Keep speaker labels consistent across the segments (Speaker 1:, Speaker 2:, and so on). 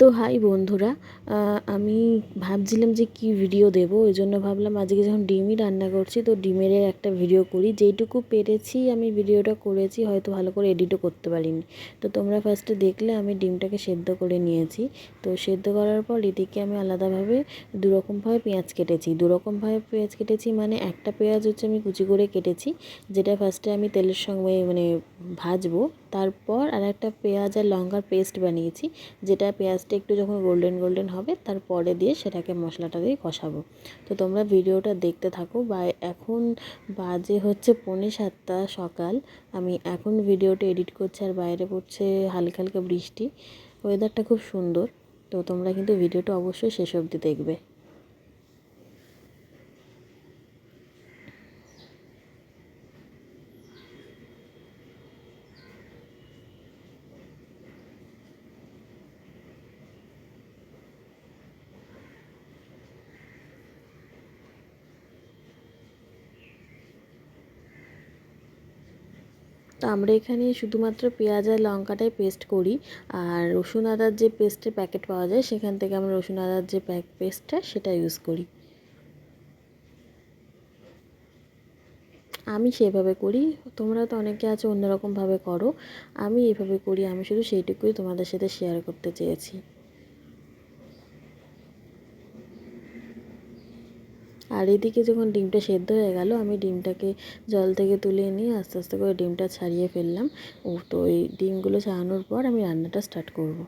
Speaker 1: তো হাই বন্ধুরা আমি ভাবছিলাম যে কি ভিডিও দেবো, ওই জন্য ভাবলাম আজকে যখন ডিমই রান্না করছি, তো ডিমের একটা ভিডিও করি। যেইটুকু পেরেছি আমি ভিডিওটা করেছি, হয়তো ভালো করে এডিটও করতে পারিনি। তো তোমরা ফার্স্টে দেখলে আমি ডিমটাকে সেদ্ধ করে নিয়েছি। তো সেদ্ধ করার পর এদিকে আমি আলাদাভাবে দুরকমভাবে পেঁয়াজ কেটেছি। দুরকমভাবে পেঁয়াজ কেটেছি মানে একটা পেঁয়াজ হচ্ছে আমি কুচি করে কেটেছি, যেটা ফার্স্টে আমি তেলের সঙ্গে মানে ভাজবো। তারপর আর একটা পেঁয়াজ আর লঙ্কার পেস্ট বানিয়েছি। যেটা পেঁয়াজটা একটু যখন গোল্ডেন গোল্ডেন হবে, তারপরে দিয়ে সেটাকে মশলাটা দিয়ে কষাবো। তো তোমরা ভিডিওটা দেখতে থাকো। বা এখন বাজে হচ্ছে পৌনে সাতটা সকাল। আমি এখন ভিডিওটা এডিট করছি আর বাইরে পড়ছে হালকা হালকা বৃষ্টি। ওয়েদারটা খুব সুন্দর। তো তোমরা কিন্তু ভিডিওটা অবশ্যই শেষ অবধি দেখবে। তো আমরা এখানে শুধুমাত্র পেঁয়াজ আর লঙ্কাটাই পেস্ট করি। আর রসুন আদার যে পেস্টের প্যাকেট পাওয়া যায়, সেখান থেকে আমরা রসুন আদার যে প্যাক পেস্টটা সেটা ইউজ করি। আমি সেভাবে করি। তোমরা তো অনেকে আছে, অন্যরকমভাবে করো। আমি এভাবে করি, আমি শুধু সেইটুকুই তোমাদের সাথে শেয়ার করতে চেয়েছি। আর এদিকে যখন ডিমটা সেদ্ধ হয়ে গেল, আমি ডিমটাকে জল থেকে তুলে নিয়ে আস্তে আস্তে করে ডিমটা ছাড়িয়ে ফেললাম। ও তো এই ডিমগুলো ছাড়ানোর পর আমি রান্নাটা স্টার্ট করব।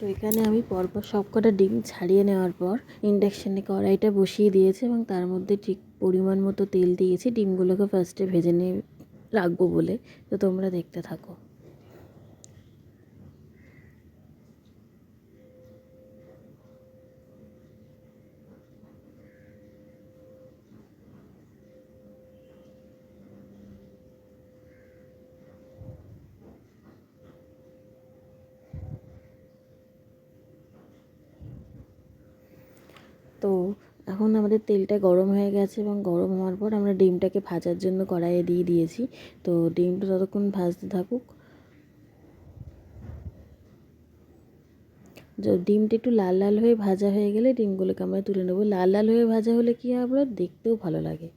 Speaker 1: তো এখানে আমি পরপর সব কটা ডিম ছাড়িয়ে নেওয়ার পর ইন্ডাকশানে কড়াইটা বসিয়ে দিয়েছি এবং তার মধ্যে ঠিক পরিমাণ মতো তেল দিয়েছি। ডিমগুলোকে ফার্স্টে ভেজে নিয়ে রাখব বলে। তো তোমরা দেখতে থাকো। তো এখন আমাদের তেলটা গরম হয়ে গেছে এবং গরম হওয়ার পর আমরা ডিমটাকে ভাজার জন্য কড়াইয়ে দিয়ে দিয়েছি। তো ডিমটা ততক্ষণ ভাজতে থাকুক ডিমটা একটু লাল লাল হয়ে ভাজা হয়ে গেলে ডিমগুলোকে আমরা তুলে নেব। লাল লাল হয়ে ভাজা হলে কী হয় আমরা দেখতেও ভালো লাগে।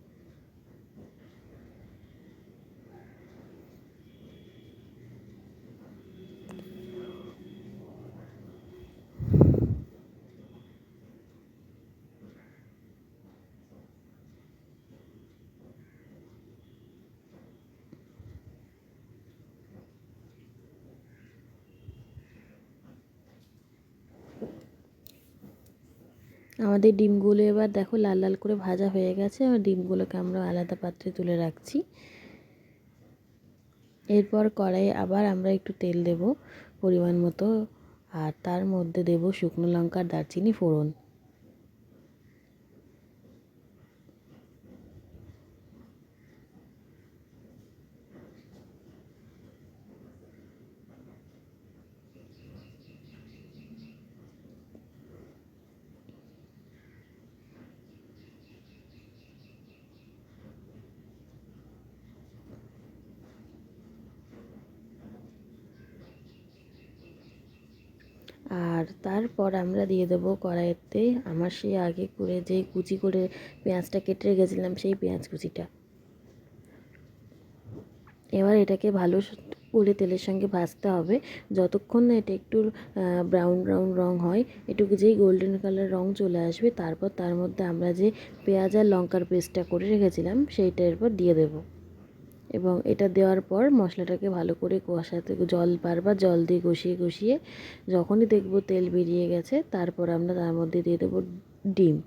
Speaker 1: আমাদের ডিমগুলো এবার দেখো লাল লাল করে ভাজা হয়ে গেছে। আর ডিমগুলোকে আমরা আলাদা পাত্রে তুলে রাখছি। এরপর কড়াইয়ে আবার আমরা একটু তেল দেব পরিমাণ মতো। আর তার মধ্যে দেব শুকনো লঙ্কার দারচিনি ফোড়ন। আর তারপর আমরা দিয়ে দেবো কড়াইতে আমার সেই আগে করে যেই কুচি করে পেঁয়াজটা কেটে রেখেছিলাম সেই পেঁয়াজ কুচিটা। এবার এটাকে ভালো করে তেলের সঙ্গে ভাজতে হবে। যতক্ষণ না এটা একটু ব্রাউন ব্রাউন রং হয় একটু যেই গোল্ডেন কালার রং চলে আসবে, তারপর তার মধ্যে আমরা যে পেঁয়াজ আর লঙ্কার পেস্টটা করে রেখেছিলাম, সেইটা এরপর দিয়ে দেবো। এবং এটা দেওয়ার পর মশলাটাকে ভালো করে কষাতে জল বারবার জল দিয়ে কষিয়ে কষিয়ে যখনই দেখব তেল বেরিয়ে গেছে, তারপর আমরা তার মধ্যে দিয়ে দেবো ডিম।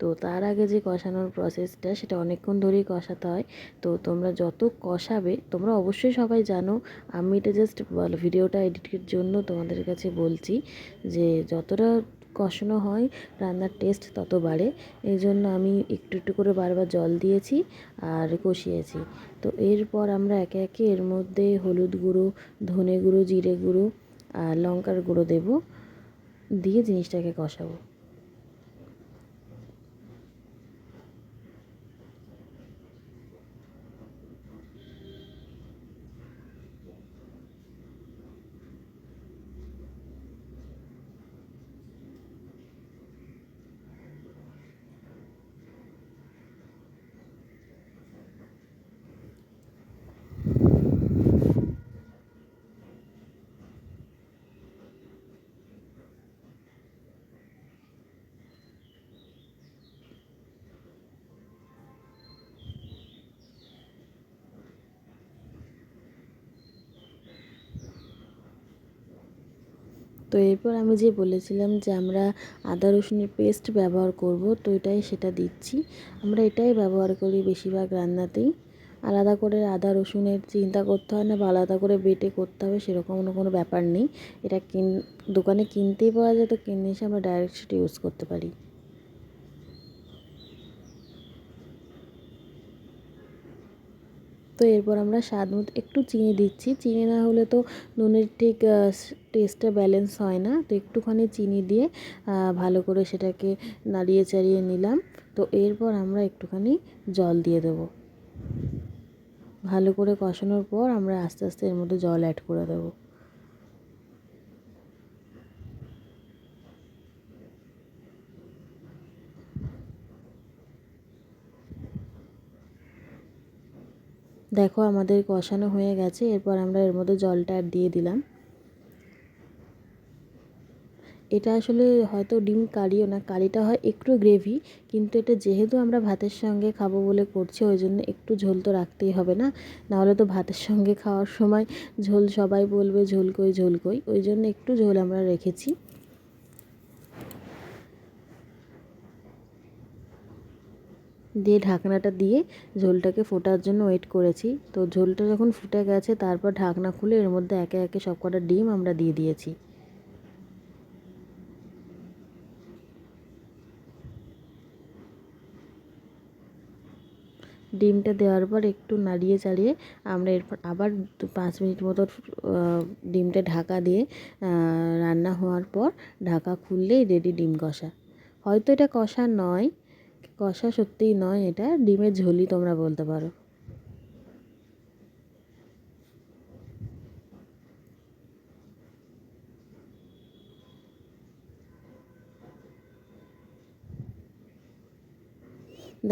Speaker 1: তো তার আগে যে কষানোর প্রসেসটা সেটা অনেকক্ষণ ধরেই কষাতে হয়। তো তোমরা যত কষাবে, তোমরা অবশ্যই সবাই জানো, আমি এটা জাস্ট ভিডিওটা এডিটের জন্য তোমাদের কাছে বলছি যে যতটা কষানো হয়, রান্নার টেস্ট তত বাড়ে। এই জন্য আমি একটু একটু করে বারবার জল দিয়েছি আর কষিয়েছি। তো এরপর আমরা একে একে এর মধ্যে হলুদ গুঁড়ো, ধনে গুঁড়ো, জিরে গুঁড়ো আর লঙ্কার গুঁড়ো দেব। দিয়ে জিনিসটাকে কষাবো। তো এরপর আমি যে বলেছিলাম যে আমরা আদা রসুনের পেস্ট ব্যবহার করব, তো এটাই সেটা দিচ্ছি। আমরা এটাই ব্যবহার করি বেশিরভাগ রান্নাতেই। আলাদা করে আদা রসুনের চিন্তা করতে হয় না বা আলাদা করে বেটে করতে হবে, সেরকম কোনো ব্যাপার নেই। এটা কিন দোকানে কিনতেই পাওয়া যায়, তো কিনে এসে আমরা ডাইরেক্ট সেটা ইউজ করতে পারি। তো এরপর আমরা স্বাদ মতো একটু চিনি দিচ্ছি। চিনি না হলে তো নুনের ঠিক টেস্টটা ব্যালেন্স হয় না। তো একটুখানি চিনি দিয়ে ভালো করে সেটাকে নাড়িয়ে চাড়িয়ে নিলাম। তো এরপর আমরা একটুখানি জল দিয়ে দেবো। ভালো করে কষানোর পর আমরা আস্তে আস্তে এর মধ্যে জল অ্যাড করে দেবো। দেখো আমাদের কষানো হয়ে গেছে, এরপর আমরা এর মধ্যে জলটা দিয়ে দিলাম। এটা আসলে হয়তো ডিম কারিও না, কারিটা হয় একটু গ্রেভি কিন্তু এটা যেহেতু আমরা ভাতের সঙ্গে খাব বলে করছি, ওই জন্য একটু ঝোল তো রাখতেই হবে না। নাহলে তো ভাতের সঙ্গে খাওয়ার সময় ঝোল সবাই বলবে ঝোল কই ঝোল কই, ওই জন্য একটু ঝোল আমরা রেখেছি। দিয়ে ঢাকনাটা দিয়ে ঝোলটাকে ফোটার জন্য ওয়েট করেছি। তো ঝোলটা যখন ফুটে গেছে, তারপর ঢাকনা খুলে এর মধ্যে একে একে সব কটা ডিম আমরা দিয়ে দিয়েছি। ডিমটা দেওয়ার পর একটু নাড়িয়ে চাড়িয়ে আমরা এরপর আবার পাঁচ মিনিট মতো ডিমটা ঢাকা দিয়ে রান্না হওয়ার পর ঢাকা খুললেই রেডি ডিম কষা। হয়তো এটা কষা নয় কষা সত্যিই নয় এটা, ডিমের ঝোলই তোমরা বলতে পারো।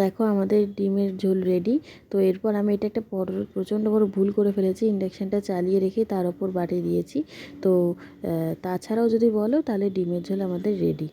Speaker 1: দেখো আমাদের ডিমের ঝোল রেডি তো এরপর আমি এটা একটা প্রচণ্ড বড় ভুল করে ফেলেছি ইন্ডাকশানটা চালিয়ে রেখে তার ওপর বাটি দিয়েছি। তো তাছাড়াও যদি বলো তাহলে ডিমের ঝোল আমাদের রেডি